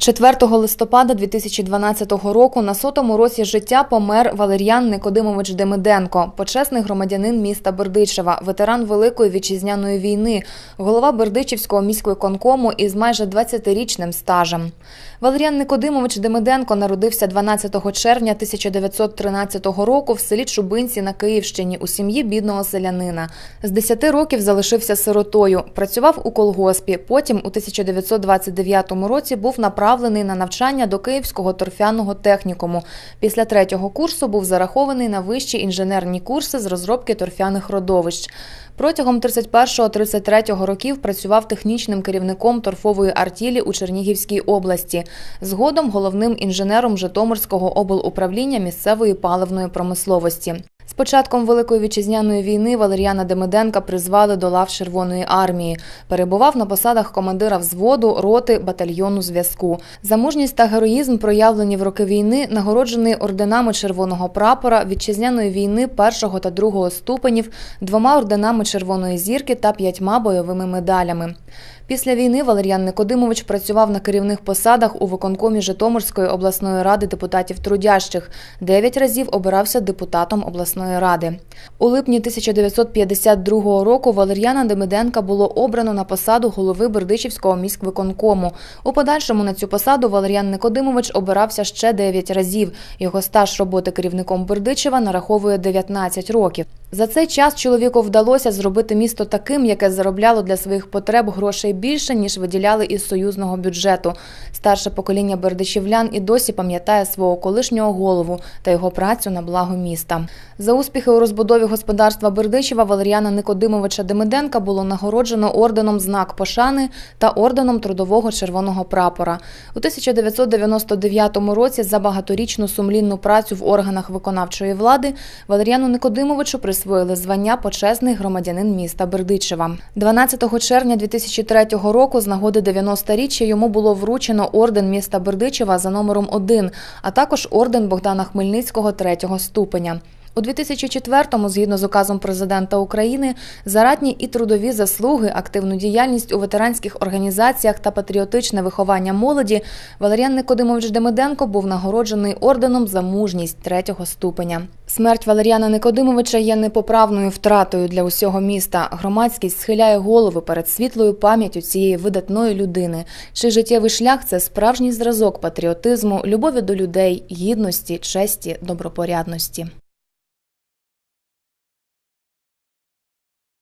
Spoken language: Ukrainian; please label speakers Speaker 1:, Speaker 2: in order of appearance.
Speaker 1: 4 листопада 2012 року на сотому році життя помер Валеріан Никодимович Демиденко, почесний громадянин міста Бердичева, ветеран Великої вітчизняної війни, голова Бердичівського міськвиконкому із майже 20-річним стажем. Валеріан Никодимович Демиденко народився 12 червня 1913 року в селі Чубинці на Київщині у сім'ї бідного селянина. З 10 років залишився сиротою, працював у колгоспі. Потім у 1929 році був направлений на навчання до Київського торфяного технікуму. Після третього курсу був зарахований на вищі інженерні курси з розробки торфяних родовищ. Протягом 31-33 років працював технічним керівником торфової артілі у Чернігівській області. Згодом головним інженером Житомирського облуправління місцевої паливної промисловості. Початком Великої вітчизняної війни Валеріана Демиденка призвали до лав Червоної армії. Перебував на посадах командира взводу, роти, батальйону зв'язку. За мужність та героїзм, проявлені в роки війни, нагороджений орденами Червоного прапора, вітчизняної війни першого та другого ступенів, двома орденами Червоної зірки та п'ятьма бойовими медалями. Після війни Валеріан Никодимович працював на керівних посадах у виконкомі Житомирської обласної ради депутатів трудящих. Дев'ять разів обирався депутатом обласної ради. У липні 1952 року Валер'яна Демиденка було обрано на посаду голови Бердичівського міськвиконкому. У подальшому на цю посаду Валеріан Никодимович обирався ще 9 разів. Його стаж роботи керівником Бердичева нараховує 19 років. За цей час чоловіку вдалося зробити місто таким, яке заробляло для своїх потреб грошей більше, ніж виділяли із союзного бюджету. Старше покоління бердичівлян і досі пам'ятає свого колишнього голову та його працю на благо міста. За успіхи у розбудові господарства Бердичева Валеріана Никодимовича Демиденка було нагороджено орденом знак пошани та орденом трудового червоного прапора. У 1999 році за багаторічну сумлінну працю в органах виконавчої влади Валеріану Никодимовичу присвоїли звання почесний громадянин міста Бердичева. 12 червня 2003 року з нагоди 90-річчя йому було вручено орден міста Бердичева за номером 1, а також орден Богдана Хмельницького третього ступеня. У 2004-му, згідно з указом президента України, за ратні і трудові заслуги, активну діяльність у ветеранських організаціях та патріотичне виховання молоді Валеріан Никодимович Демиденко був нагороджений орденом за мужність третього ступеня. Смерть Валеріана Никодимовича є непоправною втратою для усього міста. Громадськість схиляє голови перед світлою пам'яттю цієї видатної людини. Чий життєвий шлях це справжній зразок патріотизму, любові до людей, гідності, честі, добропорядності.